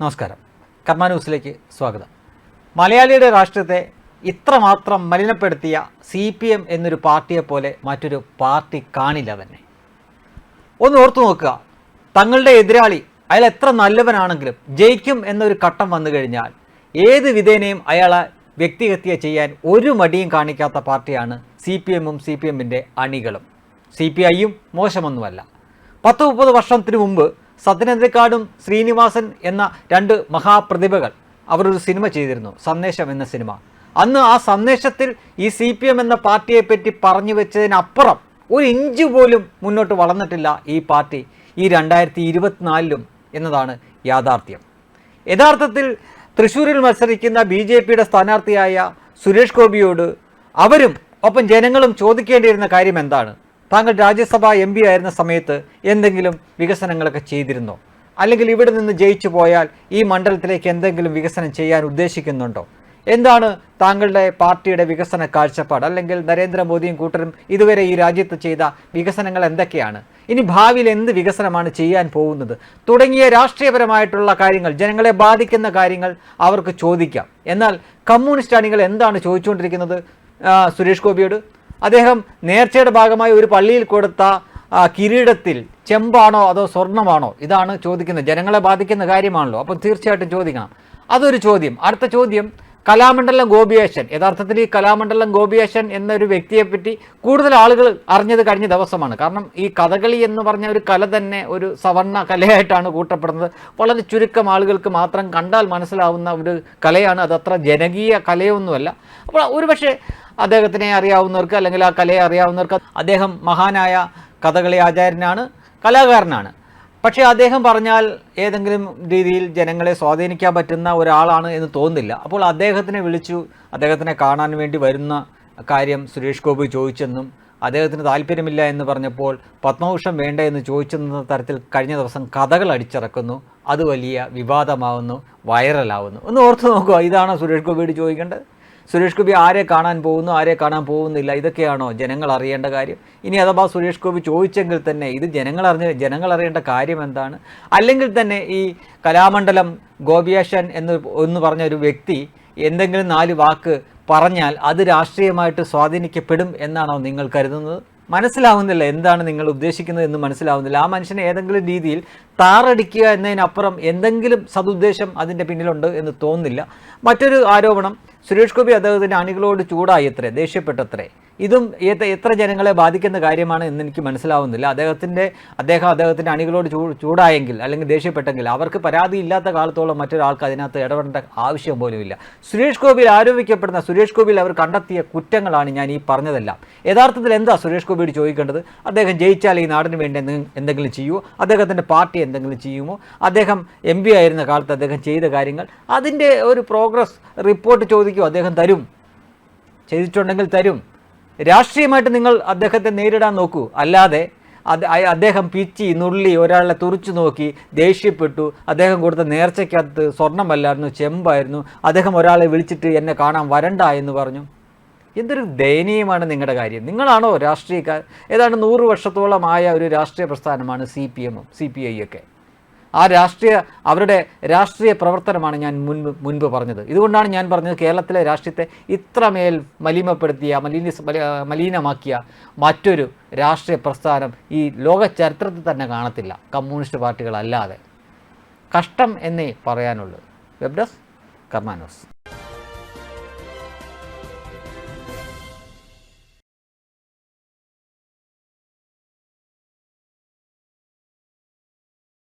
നമസ്കാരം. കർമ്മ ന്യൂസിലേക്ക് സ്വാഗതം. മലയാളിയുടെ രാഷ്ട്രീയത്തെ ഇത്രമാത്രം മലിനപ്പെടുത്തിയ സി പി എം എന്നൊരു പാർട്ടിയെപ്പോലെ മറ്റൊരു പാർട്ടി കാണില്ല തന്നെ. ഒന്ന് ഓർത്തു നോക്കുക. തങ്ങളുടെ എതിരാളി അയാൾ എത്ര നല്ലവനാണെങ്കിലും ജയിക്കും എന്നൊരു ഘട്ടം വന്നു കഴിഞ്ഞാൽ ഏത് വിധേനയും അയാളെ വ്യക്തിഹത്യ ചെയ്യാൻ ഒരു മടിയും കാണിക്കാത്ത പാർട്ടിയാണ് സി പി എമ്മും സി പി എമ്മിന്റെ അണികളും. സി പി ഐയും മോശമൊന്നുമല്ല. പത്ത് മുപ്പത് വർഷത്തിന് മുമ്പ് സത്യനന്ദിക്കാടും ശ്രീനിവാസൻ എന്ന രണ്ട് മഹാപ്രതിഭകൾ അവരൊരു സിനിമ ചെയ്തിരുന്നു സന്ദേശം എന്ന സിനിമ. അന്ന് ആ സന്ദേശത്തിൽ ഈ സി പി എം എന്ന പാർട്ടിയെ പറ്റി പറഞ്ഞു വെച്ചതിനപ്പുറം ഒരു ഇഞ്ച് പോലും മുന്നോട്ട് വളർന്നിട്ടില്ല ഈ പാർട്ടി ഈ രണ്ടായിരത്തി ഇരുപത്തിനാലിലും എന്നതാണ് യാഥാർത്ഥ്യം. യഥാർത്ഥത്തിൽ തൃശ്ശൂരിൽ മത്സരിക്കുന്ന ബി ജെ പിയുടെ സ്ഥാനാർത്ഥിയായ സുരേഷ് ഗോപിയോട് അവരും ഒപ്പം ജനങ്ങളും ചോദിക്കേണ്ടിയിരുന്ന കാര്യം എന്താണ്? താങ്കൾ രാജ്യസഭാ എം പി ആയിരുന്ന സമയത്ത് എന്തെങ്കിലും വികസനങ്ങളൊക്കെ ചെയ്തിരുന്നോ? അല്ലെങ്കിൽ ഇവിടെ നിന്ന് ജയിച്ചു പോയാൽ ഈ മണ്ഡലത്തിലേക്ക് എന്തെങ്കിലും വികസനം ചെയ്യാൻ ഉദ്ദേശിക്കുന്നുണ്ടോ? എന്താണ് താങ്കളുടെ പാർട്ടിയുടെ വികസന കാഴ്ചപ്പാട്? അല്ലെങ്കിൽ നരേന്ദ്രമോദിയും കൂട്ടരും ഇതുവരെ ഈ രാജ്യത്ത് ചെയ്ത വികസനങ്ങൾ എന്തൊക്കെയാണ്? ഇനി ഭാവിയിൽ എന്ത് വികസനമാണ് ചെയ്യാൻ പോകുന്നത്? തുടങ്ങിയ രാഷ്ട്രീയപരമായിട്ടുള്ള കാര്യങ്ങൾ ജനങ്ങളെ ബാധിക്കുന്ന കാര്യങ്ങൾ അവർക്ക് ചോദിക്കാം. എന്നാൽ കമ്മ്യൂണിസ്റ്റ് അണികൾ എന്താണ് ചോദിച്ചുകൊണ്ടിരിക്കുന്നത്? സുരേഷ് ഗോപിയോട്? അദ്ദേഹം നേർച്ചയുടെ ഭാഗമായി ഒരു പള്ളിയിൽ കൊടുത്ത കിരീടത്തിൽ ചെമ്പാണോ അതോ സ്വർണമാണോ? ഇതാണ് ചോദിക്കുന്നത് ജനങ്ങളെ ബാധിക്കുന്ന കാര്യമാണല്ലോ. അപ്പം തീർച്ചയായിട്ടും ചോദിക്കണം. അതൊരു ചോദ്യം. അടുത്ത ചോദ്യം കലാമണ്ഡലം ഗോപിയേശൻ. യഥാർത്ഥത്തിൽ ഈ കലാമണ്ഡലം ഗോപിയേശൻ എന്നൊരു വ്യക്തിയെപ്പറ്റി കൂടുതൽ ആളുകൾ അറിഞ്ഞത് കഴിഞ്ഞ ദിവസമാണ്. കാരണം ഈ കഥകളി എന്ന് പറഞ്ഞ ഒരു കല തന്നെ ഒരു സവർണ കലയായിട്ടാണ് കൂട്ടപ്പെടുന്നത്. വളരെ ചുരുക്കം ആളുകൾക്ക് മാത്രം കണ്ടാൽ മനസ്സിലാവുന്ന ഒരു കലയാണ്. അത് അത്ര ജനകീയ കലയൊന്നുമല്ല. അപ്പോൾ ഒരുപക്ഷെ അദ്ദേഹത്തിനെ അറിയാവുന്നവർക്ക് അല്ലെങ്കിൽ ആ കലയെ അറിയാവുന്നവർക്ക് അദ്ദേഹം മഹാനായ കഥകളി ആചാര്യനാണ് കലാകാരനാണ്. പക്ഷേ അദ്ദേഹം പറഞ്ഞാൽ ഏതെങ്കിലും രീതിയിൽ ജനങ്ങളെ സ്വാധീനിക്കാൻ പറ്റുന്ന ഒരാളാണ് എന്ന് തോന്നുന്നില്ല. അപ്പോൾ അദ്ദേഹത്തിനെ വിളിച്ചു അദ്ദേഹത്തിനെ കാണാൻ വേണ്ടി വരുന്ന കാര്യം സുരേഷ് ഗോപി ചോദിച്ചെന്നും അദ്ദേഹത്തിന് താല്പര്യമില്ല എന്ന് പറഞ്ഞപ്പോൾ പത്മഭൂഷൺ വേണ്ട എന്ന് ചോദിച്ചെന്ന തരത്തിൽ കഴിഞ്ഞ ദിവസം കഥകൾ അടിച്ചിറക്കുന്നു. അത് വലിയ വിവാദമാവുന്നു വൈറലാവുന്നു ഒന്ന് ഓർത്ത് നോക്കുക ഇതാണ് സുരേഷ് ഗോപിയോട് ചോദിക്കേണ്ടത്. സുരേഷ് ഗോപി ആരെ കാണാൻ പോകുന്നു ആരെ കാണാൻ പോകുന്നില്ല ഇതൊക്കെയാണോ ജനങ്ങൾ അറിയേണ്ട കാര്യം? ഇനി അഥവാ സുരേഷ് ഗോപി ചോദിച്ചെങ്കിൽ തന്നെ ഇത് ജനങ്ങൾ അറിഞ്ഞ ജനങ്ങൾ അറിയേണ്ട കാര്യം എന്താണ്? അല്ലെങ്കിൽ തന്നെ ഈ കലാമണ്ഡലം ഗോപിയാശൻ എന്ന് എന്ന് പറഞ്ഞ ഒരു വ്യക്തി എന്തെങ്കിലും നാല് വാക്ക് പറഞ്ഞാൽ അത് രാഷ്ട്രീയമായിട്ട് സ്വാധീനിക്കപ്പെടും എന്നാണോ നിങ്ങൾ കരുതുന്നത്? മനസ്സിലാവുന്നില്ല എന്താണ് നിങ്ങൾ ഉദ്ദേശിക്കുന്നത് എന്ന് മനസ്സിലാവുന്നില്ല. ആ മനുഷ്യനെ ഏതെങ്കിലും രീതിയിൽ താറടിക്കുക എന്നതിനപ്പുറം എന്തെങ്കിലും സതുദ്ദേശം അതിന്റെ പിന്നിലുണ്ട് എന്ന് തോന്നുന്നില്ല. മറ്റൊരു ആരോപണം സുരേഷ് ഗോപി അദ്ദേഹത്തിന്റെ അണികളോട് ചൂടായി അത്രേ ദേഷ്യപ്പെട്ടത്രേ. ഇതും എത്ര ജനങ്ങളെ ബാധിക്കുന്ന കാര്യമാണ് എന്ന് എനിക്ക് മനസ്സിലാവുന്നില്ല. അദ്ദേഹത്തിന്റെ അദ്ദേഹം അദ്ദേഹത്തിന്റെ അണികളോട് ചൂടായെങ്കിൽ അല്ലെങ്കിൽ ദേഷ്യപ്പെട്ടെങ്കിൽ അവർക്ക് പരാതി ഇല്ലാത്ത കാലത്തോളം മറ്റൊരാൾക്ക് അതിനകത്ത് ഇടപെടേണ്ട ആവശ്യം ഇല്ല. സുരേഷ് ഗോപിയിൽ ആരോപിക്കപ്പെടുന്ന സുരേഷ് ഗോപിയിൽ അവർ കണ്ടെത്തിയ കുറ്റങ്ങളാണ് ഞാൻ ഈ പറഞ്ഞതെല്ലാം. യഥാർത്ഥത്തിൽ എന്താ സുരേഷ് ഗോപിയോട് ചോദിക്കേണ്ടത്? അദ്ദേഹം ജയിച്ചാൽ ഈ നാടിന് വേണ്ടി എന്തെങ്കിലും ചെയ്യുമോ? അദ്ദേഹത്തിന്റെ പാർട്ടി എന്തെങ്കിലും ചെയ്യുമോ? അദ്ദേഹം എം ആയിരുന്ന കാലത്ത് അദ്ദേഹം ചെയ്ത കാര്യങ്ങൾ അതിന്റെ ഒരു പ്രോഗ്രസ് റിപ്പോർട്ട് ചോദിക്കുമോ അദ്ദേഹം തരും. ചെയ്തിട്ടുണ്ടെങ്കിൽ തരും. രാഷ്ട്രീയമായിട്ട് നിങ്ങൾ അദ്ദേഹത്തെ നേരിടാൻ നോക്കൂ. അല്ലാതെ അത് അദ്ദേഹം പിച്ചി നുള്ളി ഒരാളെ തുറിച്ചു നോക്കി ദേഷ്യപ്പെട്ടു അദ്ദേഹം കൊടുത്ത നേർച്ചയ്ക്കകത്ത് സ്വർണമല്ലായിരുന്നു ചെമ്പായിരുന്നു അദ്ദേഹം ഒരാളെ വിളിച്ചിട്ട് എന്നെ കാണാൻ വരണ്ട എന്ന് പറഞ്ഞു. എന്തൊരു ദയനീയമാണ് നിങ്ങളുടെ കാര്യം. നിങ്ങളാണോ രാഷ്ട്രീയക്കാർ? ഏതാണ്ട് നൂറ് വർഷത്തോളമായ ഒരു രാഷ്ട്രീയ പ്രസ്ഥാനമാണ് സി പി എമ്മും സി പി ഐ ഒക്കെ. ആ രാഷ്ട്രീയ അവരുടെ രാഷ്ട്രീയ പ്രവർത്തനമാണ് ഞാൻ മുൻപ് മുൻപ് പറഞ്ഞത്. ഇതുകൊണ്ടാണ് ഞാൻ പറഞ്ഞത് കേരളത്തിലെ രാഷ്ട്രീയത്തെ ഇത്രമേൽ മലിമപ്പെടുത്തിയ മലിന മലിനമാക്കിയ മറ്റൊരു രാഷ്ട്രീയ പ്രസ്ഥാനം ഈ ലോക ചരിത്രത്തിൽ തന്നെ കാണത്തില്ല. കമ്മ്യൂണിസ്റ്റ് പാർട്ടികളല്ലാതെ. കഷ്ടം എന്നേ പറയാനുള്ളൂ. വെബ്ഡസ് കർമാനോസ്.